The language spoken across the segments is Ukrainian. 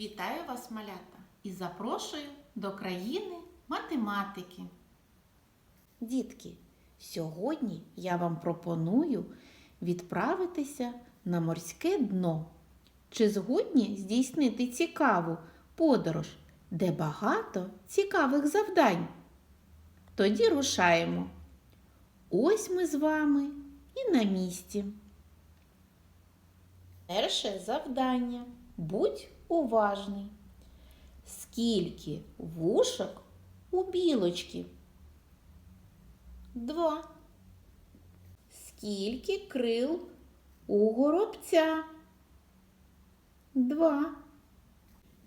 Вітаю вас, малята, і запрошую до країни математики. Дітки, сьогодні я вам пропоную відправитися на морське дно. Чи згодні здійснити цікаву подорож, де багато цікавих завдань? Тоді рушаємо. Ось ми з вами і на місці. Перше завдання. Будь уважний. Скільки вушок у білочки? Два. Скільки крил у горобця? Два.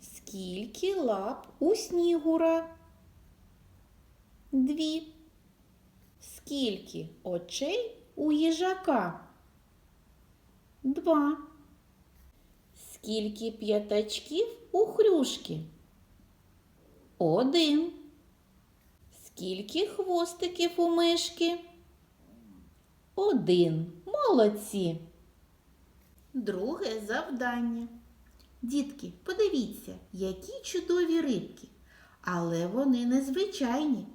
Скільки лап у снігура? Дві. Скільки очей у їжака? Два. Скільки п'ятачків у хрюшки? Один. Скільки хвостиків у мишки? Один. Молодці. Друге завдання. Дітки, подивіться, які чудові рибки. Але вони незвичайні.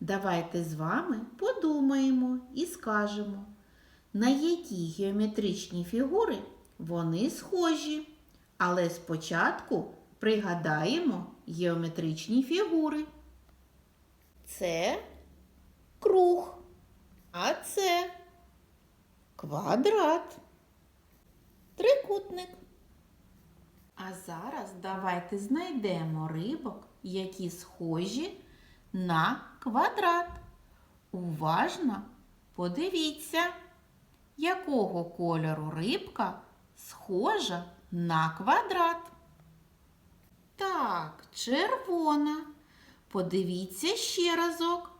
Давайте з вами подумаємо і скажемо, на які геометричні фігури вони схожі. Але спочатку пригадаємо геометричні фігури. Це круг, а це квадрат, трикутник. А зараз давайте знайдемо рибок, які схожі на квадрат. Уважно подивіться, якого кольору рибка схожа на квадрат. Так, червона. Подивіться ще разок,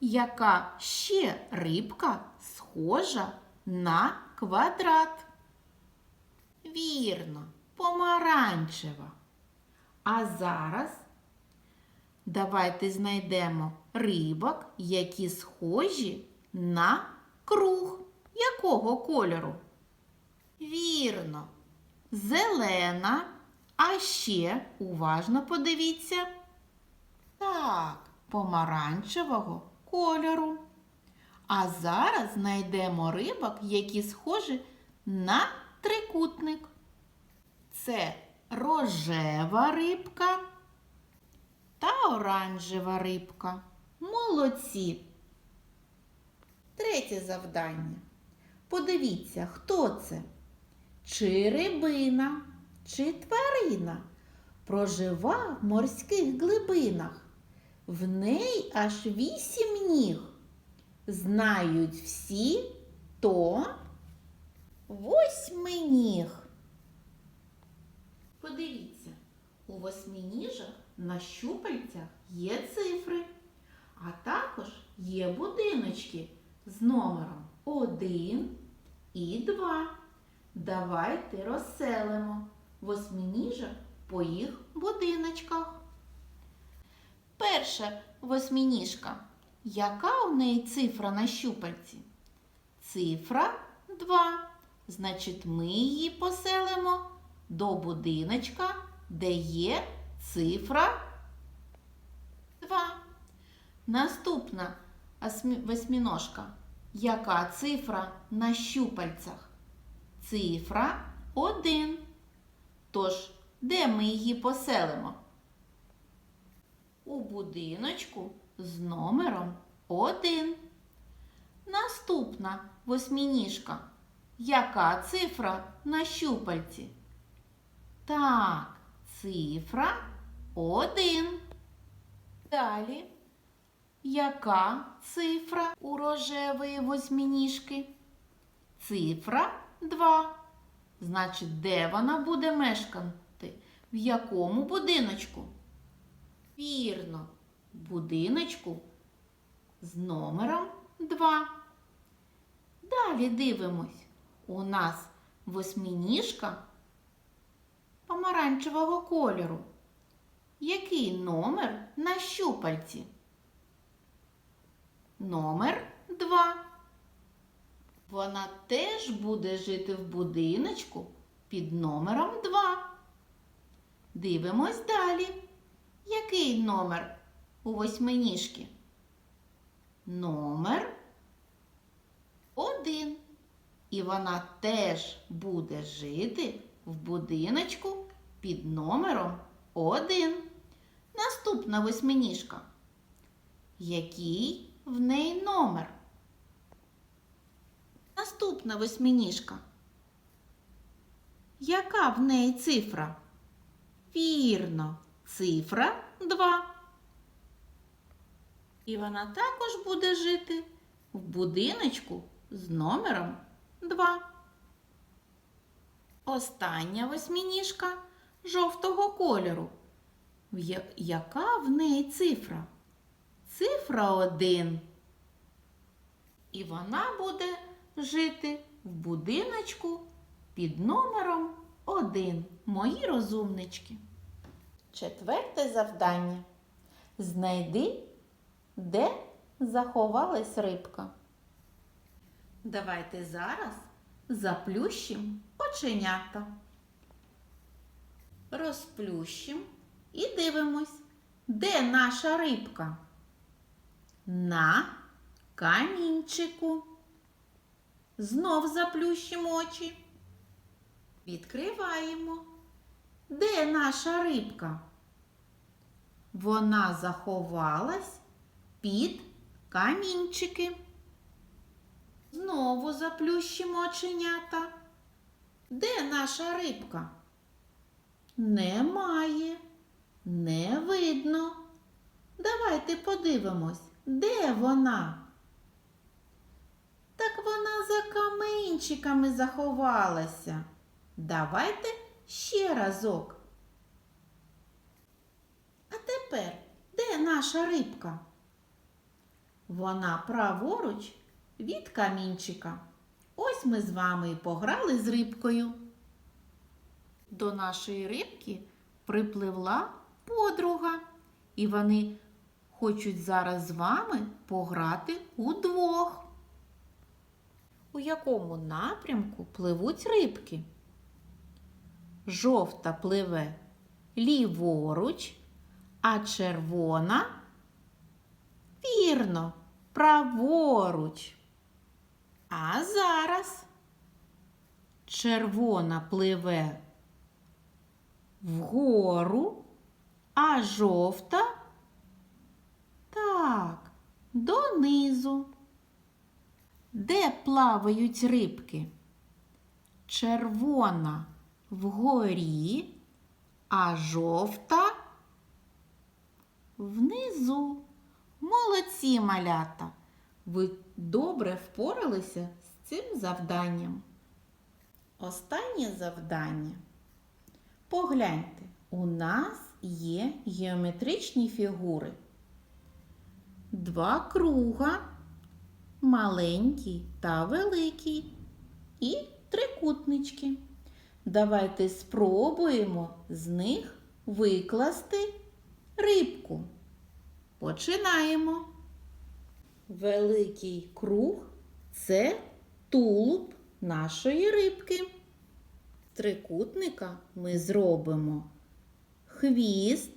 яка ще рибка схожа на квадрат. Вірно, помаранчева. А зараз давайте знайдемо рибок, які схожі на круг. Якого кольору? Вірно, зелена, а ще уважно подивіться. Так, помаранчевого кольору. А зараз знайдемо рибок, які схожі на трикутник. Це рожева рибка та оранжева рибка. Молодці. Третє завдання. Подивіться, хто це? Чи рибина, чи тварина прожива в морських глибинах. В неї аж вісім ніг. Знають всі, то восьминіг. Подивіться, у восьминіжах на щупальцях є цифри, а також є будиночки з номером 1 і 2. Давайте розселимо восьминіжок по їх будиночках. Перша восьминіжка. Яка у неї цифра на щупальці? Цифра 2. Значить, ми її поселимо до будиночка, де є цифра 2. Наступна осьмі- восьминожка. Яка цифра на щупальцях? Цифра 1. Тож, де ми її поселимо? У будиночку з номером 1. Наступна восьминіжка. Яка цифра на щупальці? Так, цифра 1. Далі. Яка цифра у рожевої восьминіжки? Цифра 2. Значить, де вона буде мешкати? В якому будиночку? Вірно, будиночку з номером 2. Далі дивимось. У нас восьминіжка помаранчевого кольору. Який номер на щупальці? Номер 2. Вона теж буде жити в будиночку під номером 2. Дивимось далі. Який номер у восьминіжки? Номер один. І вона теж буде жити в будиночку під номером один. Наступна восьминіжка. Який в неї номер? Наступна восьминіжка. Яка в неї цифра? Вірно, цифра 2. І вона також буде жити в будиночку з номером 2. Остання восьминіжка жовтого кольору. Яка в неї цифра? Цифра 1. І вона буде жити в будиночку під номером 1. Мої розумнички. Четверте завдання. Знайди, де заховалась рибка. Давайте зараз заплющимо оченята. Розплющимо і дивимось, де наша рибка. На камінчику. Знов заплющимо очі. Відкриваємо. Де наша рибка? Вона заховалась під камінчики. Знову заплющимо оченята. Де наша рибка? Немає, не видно. Давайте подивимось, де вона? Вона за камінчиками заховалася. Давайте ще разок. А тепер де наша рибка? Вона праворуч від камінчика. Ось ми з вами і пограли з рибкою. До нашої рибки припливла подруга, і вони хочуть зараз з вами пограти удвох. У якому напрямку пливуть рибки? Жовта пливе ліворуч, а червона вірно, праворуч. А зараз червона пливе вгору, а жовта так, донизу. Де плавають рибки? Червона вгорі, а жовта внизу. Молодці малята! Ви добре впоралися з цим завданням. Останнє завдання. Погляньте, у нас є геометричні фігури. Два круга, маленький та великий, і трикутнички. Давайте спробуємо з них викласти рибку. Починаємо. Великий круг це тулуб нашої рибки. Трикутника ми зробимо хвіст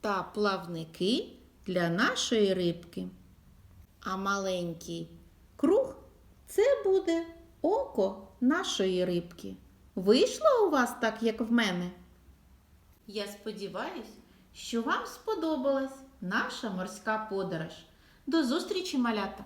та плавники для нашої рибки. А маленький круг це буде око нашої рибки. Вийшло у вас так, як в мене? Я сподіваюся, що вам сподобалась наша морська подорож. До зустрічі, малята!